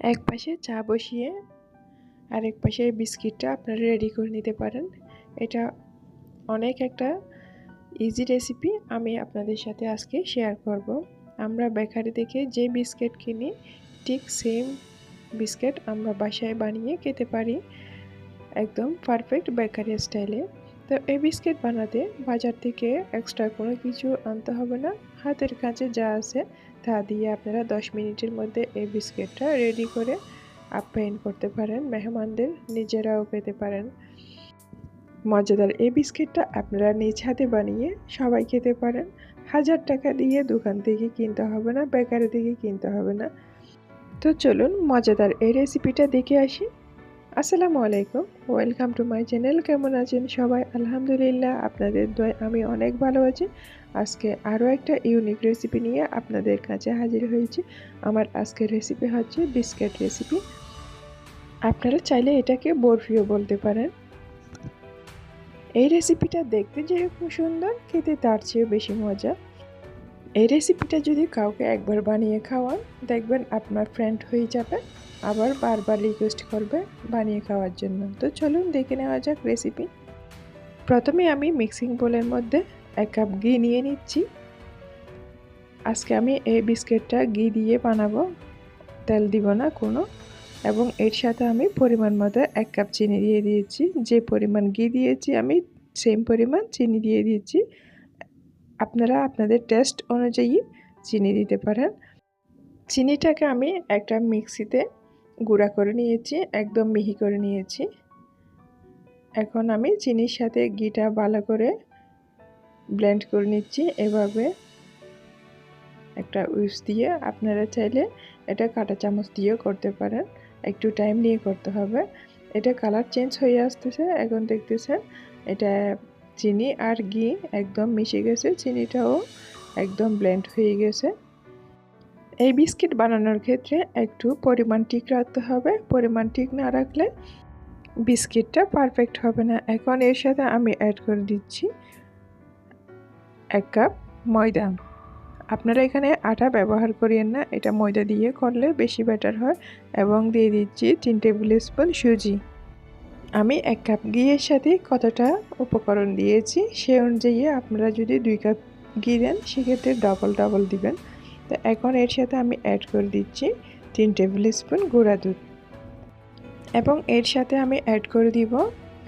এক পাশে চা বসিয়ে আরেক পাশে বিস্কিটটা আপনারা রেডি করে নিতে পারেন। এটা অনেক একটা ইজি রেসিপি আমি আপনাদের সাথে আজকে শেয়ার করব। আমরা বেকারি থেকে যে বিস্কিট কিনি, ঠিক সেম বিস্কিট আমরা বাসায় বানিয়ে খেতে পারি একদম পারফেক্ট বেকারি স্টাইলে তো এই বিস্কিট বানাতে বাজার থেকে এক্সট্রা কোনো কিছু আনতে হবে না। হাতের কাছে যা আছে তা দিয়ে আপনারা 10 মিনিটের মধ্যে এই বিস্কিটটা রেডি করে আপ্যায়ন করতে পারেন। মেহমানদের নিজেরাও খেতে পারেন। মজাদার এই বিস্কিটটা আপনারা নিজ হাতে বানিয়ে সবাই খেতে পারেন। হাজার টাকা দিয়ে দোকান থেকে কিনতে হবে না, বেকারি থেকে কিনতে হবে না। তো চলুন মজাদার এই রেসিপিটা দেখে আসি। আসসালামু আলাইকুম। ওয়েলকাম টু মাই চ্যানেল কেমন আছেন সবাই? আলহামদুলিল্লাহ, আপনাদের দয় আমি অনেক ভালো আছি। আজকে আরও একটা ইউনিক রেসিপি নিয়ে আপনাদের কাছে হাজির হয়েছি। আমার আজকের রেসিপি হচ্ছে বিস্কিট রেসিপি আপনারা চাইলে এটাকে বরফিও বলতে পারেন। এই রেসিপিটা দেখতে যেরকম সুন্দর, খেতে তার চেয়েও বেশি মজা। এই রেসিপিটা যদি কাউকে একবার বানিয়ে খাওয়ান, দেখবেন আপনার ফ্রেন্ড হয়ে যাবে। আবার বারবার রিকোয়েস্ট করবে বানিয়ে খাওয়ার জন্য। তো চলুন দেখে নেওয়া যাক রেসিপি প্রথমে আমি মিক্সিং বোলের মধ্যে এক কাপ ঘি নিয়ে নিচ্ছি। আজকে আমি এই বিস্কিটটা ঘি দিয়ে বানাবো। তেল দিব না কোনো। এবং এর সাথে আমি পরিমাণ মতো এক কাপ চিনি দিয়ে দিয়েছি। যে পরিমাণ ঘি দিয়েছি আমি সেম পরিমাণ চিনি দিয়ে দিয়েছি। আপনারা আপনাদের টেস্ট অনুযায়ী চিনি দিতে পারেন। চিনিটাকে আমি একটা মিক্সিতে গুঁড়া করে নিয়েছি, একদম মিহি করে নিয়েছি। এখন আমি চিনির সাথে ঘিটা ভালো করে ব্লেন্ড করে নিচ্ছি। এভাবে একটা উইস দিয়ে আপনারা চাইলে এটা কাটা চামচ দিয়েও করতে পারেন। একটু টাইম নিয়ে করতে হবে। এটা কালার চেঞ্জ হয়ে আসতেছে, এখন দেখতেছেন এটা চিনি আর ঘি একদম মিশে গেছে, চিনিটাও একদম ব্লেন্ড হয়ে গেছে। এই বিস্কিট বানানোর ক্ষেত্রে একটু পরিমাণ ঠিক রাখতে হবে। পরিমাণ ঠিক না রাখলে বিস্কিটটা পারফেক্ট হবে না। এখন এর সাথে আমি অ্যাড করে দিচ্ছি এক কাপ ময়দা। আপনারা এখানে আটা ব্যবহার করিয়েন না, এটা ময়দা দিয়ে করলে বেশি বেটার হয়। এবং দিয়ে দিচ্ছি তিন টেবিল স্পুন সুজি। আমি এক কাপ ঘিয়ের সাথে কতটা উপকরণ দিয়েছি, সে অনুযায়ী আপনারা যদি দুই কাপ ঘি দেন, সেক্ষেত্রে ডবল ডবল দিবেন। তো এখন এর সাথে আমি অ্যাড করে দিচ্ছি তিন টেবিল স্পুন গুঁড়া দুধ। এবং এর সাথে আমি অ্যাড করে দিব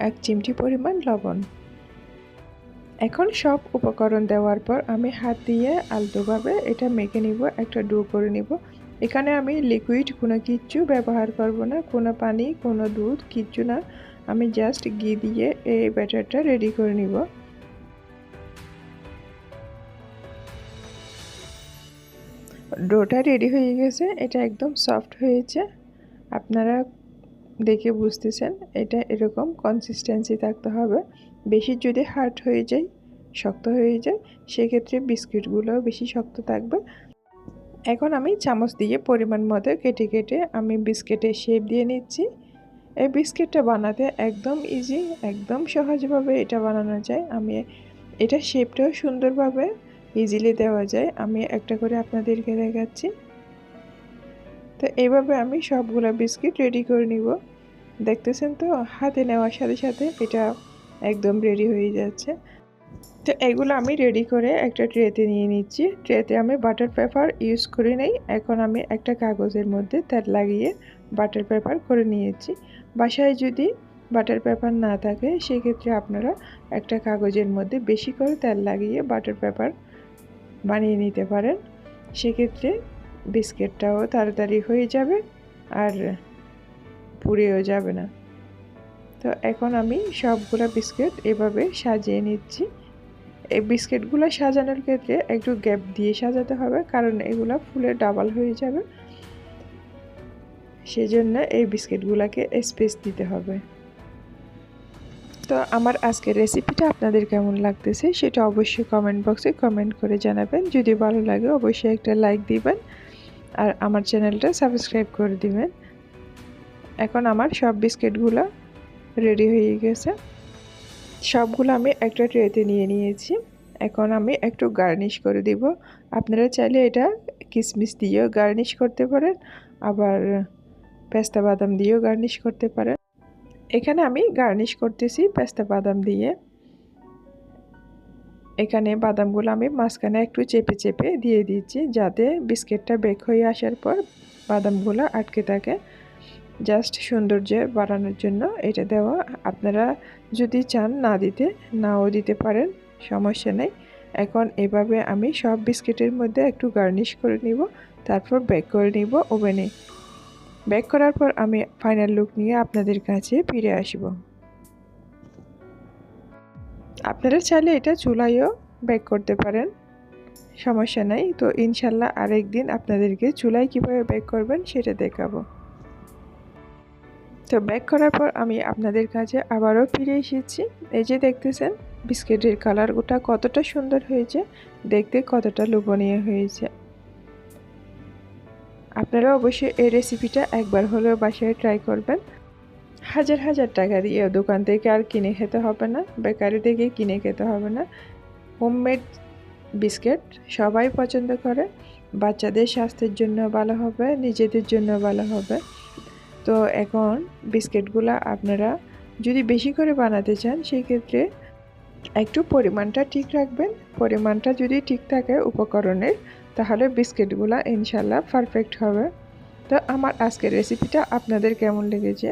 এক চিমটি পরিমাণ লবণ। এখন সব উপকরণ দেওয়ার পর আমি হাত দিয়ে আলতোভাবে এটা মেখে নিব, একটা ডো করে নিব। এখানে আমি লিকুইড কোনো কিচ্ছু ব্যবহার করব না, কোনো পানি, কোনো দুধ, কিচ্ছু না। আমি জাস্ট ঘি দিয়ে এই ব্যাটারটা রেডি করে নিব। ডোটা রেডি হয়ে গেছে, এটা একদম সফট হয়েছে। আপনারা দেখে বুঝতেছেন, এটা এরকম কনসিস্টেন্সি থাকতে হবে। বেশি যদি হার্ড হয়ে যায়, শক্ত হয়ে যায়, সেক্ষেত্রে বিস্কিটগুলোও বেশি শক্ত থাকবে। এখন আমি চামচ দিয়ে পরিমাণ মতো কেটে কেটে আমি বিস্কিটের শেপ দিয়ে নিচ্ছি। এই বিস্কিটটা বানাতে একদম ইজি একদম সহজভাবে এটা বানানো যায়। আমি এটা শেপটাও সুন্দরভাবে ইজিলি দেওয়া যায়। আমি একটা করে আপনাদেরকে দেখাচ্ছি। তো এইভাবে আমি সবগুলো বিস্কিট রেডি করে নিব। দেখতেছেন তো, হাতে নেওয়ার সাথে সাথে এটা একদম রেডি হয়ে যাচ্ছে। তো এগুলো আমি রেডি করে একটা ট্রেতে নিয়ে নিচ্ছি। ট্রেতে আমি বাটার পেপার ইউজ করে নেই। এখন আমি একটা কাগজের মধ্যে তেল লাগিয়ে বাটার পেপার করে নিয়েছি। বাসায় যদি বাটার পেপার না থাকে, সেক্ষেত্রে আপনারা একটা কাগজের মধ্যে বেশি করে তেল লাগিয়ে বাটার পেপার বানিয়ে নিতে পারেন। সেক্ষেত্রে বিস্কিটটাও তাড়াতাড়ি হয়ে যাবে আর পুড়েও যাবে না। তো এখন আমি সবগুলো বিস্কিট এভাবে সাজিয়ে নিচ্ছি। এই বিস্কিটগুলো সাজানোর ক্ষেত্রে একটু গ্যাপ দিয়ে সাজাতে হবে কারণ এগুলো ফুলে ডাবল হয়ে যাবে। সেজন্য এই বিস্কিটগুলোকে স্পেস দিতে হবে। তো আমার আজকের রেসিপিটা আপনাদের কেমন লাগতেছে সেটা অবশ্যই কমেন্ট বক্সে কমেন্ট করে জানাবেন। যদি ভালো লাগে অবশ্যই একটা লাইক দিবেন আর আমার চ্যানেলটা সাবস্ক্রাইব করে দিবেন। এখন আমার সব বিস্কিটগুলো রেডি হয়ে গেছে। সবগুলো আমি একটা ট্রেতে নিয়ে নিয়েছি। এখন আমি একটু গার্নিশ করে দিব। আপনারা চাইলে এটা কিসমিস দিয়েও গার্নিশ করতে পারেন, আবার পেস্তা বাদাম দিয়েও গার্নিশ করতে পারেন। এখানে আমি গার্নিশ করতেছি পেস্তা বাদাম দিয়ে। এখানে বাদামগুলো আমি মাঝখানে একটু চেপে চেপে দিয়ে দিচ্ছি যাতে বিস্কিটটা বেক হয়ে আসার পর বাদামগুলো আটকে থাকে। জাস্ট সৌন্দর্য বাড়ানোর জন্য এটা দেওয়া। আপনারা যদি চান না দিতে, নাও দিতে পারেন, সমস্যা নেই। এখন এভাবে আমি সব বিস্কিটের মধ্যে একটু গার্নিশ করে নিব, তারপর বেক করে নিব ওভেনে। বেক করার পর আমি ফাইনাল লুক নিয়ে আপনাদের কাছে ফিরে আসব। আপনারা চাইলে এটা চুলাইও ব্যাক করতে পারেন, সমস্যা নাই। তো ইনশাল্লাহ আরেক দিন আপনাদেরকে চুলায় কীভাবে ব্যাক করবেন সেটা দেখাবো। তো ব্যাক করার পর আমি আপনাদের কাছে আবারও ফিরে এসেছি। এই যে দেখতেছেন, বিস্কিটের কালার ওটা কতটা সুন্দর হয়েছে, দেখতে কতটা লোভনীয় হয়েছে। আপনারা অবশ্যই এই রেসিপিটা একবার হলেও বাসায় ট্রাই করবেন। হাজার হাজার টাকা দিয়ে দোকান থেকে আর কিনে খেতে হবে না, বেকারি থেকে কিনে খেতে হবে না। হোমমেড বিস্কিট সবাই পছন্দ করে, বাচ্চাদের স্বাস্থ্যের জন্য ভালো হবে, নিজেদের জন্য ভালো হবে। তো এখন বিস্কিটগুলো আপনারা যদি বেশি করে বানাতে চান সেই ক্ষেত্রে একটু পরিমাণটা ঠিক রাখবেন। পরিমাণটা যদি ঠিক থাকে উপকরণের তাহলে বিস্কিটগুলো ইনশাল্লাহ পারফেক্ট হবে। তো আমার আজকের রেসিপিটা আপনাদের কেমন লেগেছে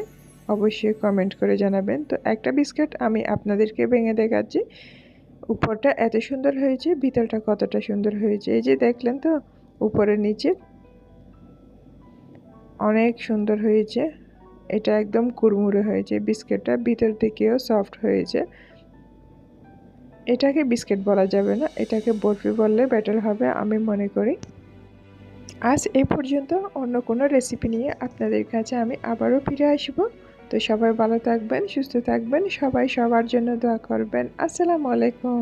অবশ্যই কমেন্ট করে জানাবেন। তো একটা বিস্কিট আমি আপনাদেরকে ভেঙে দেখাচ্ছি। উপরটা এত সুন্দর হয়েছে, ভিতরটা কতটা সুন্দর হয়েছে। এই যে দেখলেন তো উপরের নিচে অনেক সুন্দর হয়েছে। এটা একদম কুরমুরে হয়েছে, বিস্কিটটা ভিতর থেকেও সফট হয়েছে। এটাকে বিস্কিট বলা যাবে না, এটাকে বরফি বললে বেটার হবে আমি মনে করি। আজ এই পর্যন্ত অন্য কোনো রেসিপি নিয়ে আপনাদের কাছে আমি আবারও ফিরে আসব। তো সবাই ভালো থাকবেন, সুস্থ থাকবেন, সবাই সবার জন্য দোয়া করবেন। আসসালামু আলাইকুম।